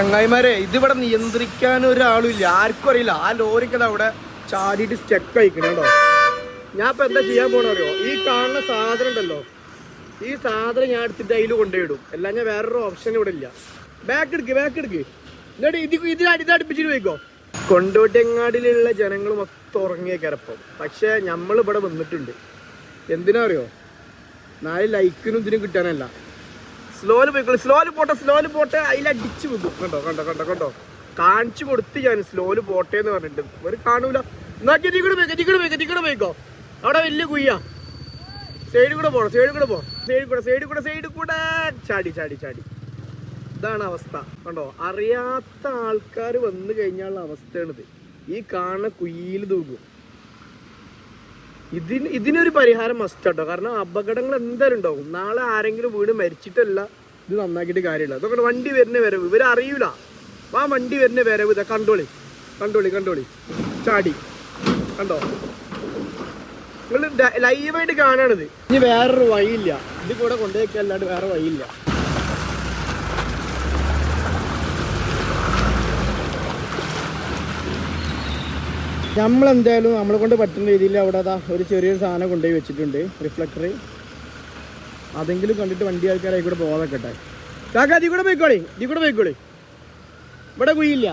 ചങ്ങായിമാരെ ഇതിവിടെ നിയന്ത്രിക്കാൻ ഒരാളുമില്ല. ആർക്കും അറിയില്ല. ആ ലോറിക്കത് അവിടെ ചാടിയിട്ട് സ്റ്റെക്ക് അയക്കണോ ഞാൻ ഇപ്പൊ എന്താ ചെയ്യാൻ പോണറിയോ ഈ കാണുന്ന സാധനം ഉണ്ടല്ലോ. ഈ സാധനം ഞാൻ എടുത്തിട്ട് അതിൽ കൊണ്ടുപോയിടും. എല്ലാം ഞാൻ വേറൊരു ഓപ്ഷൻ ഇവിടെ ഇല്ല. ബാക്ക് എടുക്ക് ബാക്ക് എടുക്ക്. എന്നിട്ട് ഇത് ഇതിൽ ഇത് അടുപ്പിച്ചിട്ട് പോയിക്കോ. കൊണ്ടോട്ടെങ്ങാടിലുള്ള ജനങ്ങൾ മൊത്തം ഉറങ്ങിയ കിടപ്പം. പക്ഷെ നമ്മൾ ഇവിടെ വന്നിട്ടുണ്ട്. എന്തിനാ അറിയോ? നാല് ലൈക്കിനും ഇതിനും കിട്ടാനല്ല. സ്ലോൽ പോയിക്കോളൂ. സ്ലോൽ പോട്ടെ സ്ലോൽ പോട്ടെ. അതിൽ അടിച്ചു പോകും കണ്ടോ കണ്ടോ കണ്ടോ കണ്ടോ? കാണിച്ചു കൊടുത്ത് ഞാൻ സ്ലോൽ പോട്ടെ എന്ന് പറഞ്ഞിട്ട് ഒരു കാണൂല. എന്നാ ഗതി കൂടെ പോയിക്കോ ഗതി കൂടെ പോയിക്കോ ഗതി കൂടെ പോയിക്കോ. അവിടെ വലിയ കുയ്യാ. സൈഡിൽ കൂടെ പോണം സൈഡിൽ കൂടെ പോണം. സൈഡിൽ കൂടെ സൈഡിൽ കൂടെ സൈഡിൽ കൂടെ. ചാടി ചാടി ചാടി. ഇതാണ് അവസ്ഥ. കണ്ടോ? അറിയാത്ത ആൾക്കാർ വന്നു കഴിഞ്ഞാലുള്ള അവസ്ഥയാണിത്. ഈ കാണുന്ന കുയ്യിൽ തൂക്കും ഇതിന് ഇതിനൊരു പരിഹാരം മസ്റ്റ് കേട്ടോ കാരണം അപകടങ്ങൾ എന്തായാലും ഉണ്ടാവും നാളെ ആരെങ്കിലും വീട് മരിച്ചിട്ടല്ല ഇത് നന്നാക്കിയിട്ട് കാര്യമില്ല. അതൊക്കെ വണ്ടി വരുന്ന വരവ്. ഇവർ അറിയൂല. ആ വണ്ടി വരുന്ന വരവ്. ഇതാ കണ്ടോളി. കണ്ടോളി കണ്ടോളി. ചാടി. കണ്ടോ? നിങ്ങൾ ലൈവായിട്ട് കാണാണിത്. ഇനി വേറൊരു വഴിയില്ല. ഇത് കൂടെ കൊണ്ടുപോയിക്കല്ലാണ്ട് വേറെ വഴിയില്ല. നമ്മളെന്തായാലും നമ്മളെ കൊണ്ട് പറ്റുന്ന രീതിയിൽ അവിടെ അതാ ഒരു ചെറിയൊരു സാധനം കൊണ്ടുപോയി വെച്ചിട്ടുണ്ട്. റിഫ്ലക്ടർ അതെങ്കിലും കണ്ടിട്ട് വണ്ടി ആൾക്കാരെ കൂടെ പോകാതെ കാക്ക ഇതി കൂടെ പോയിക്കോളി ഇതിൽ കൂടെ പോയിക്കോളി. ഇവിടെ കുഴിയില്ല.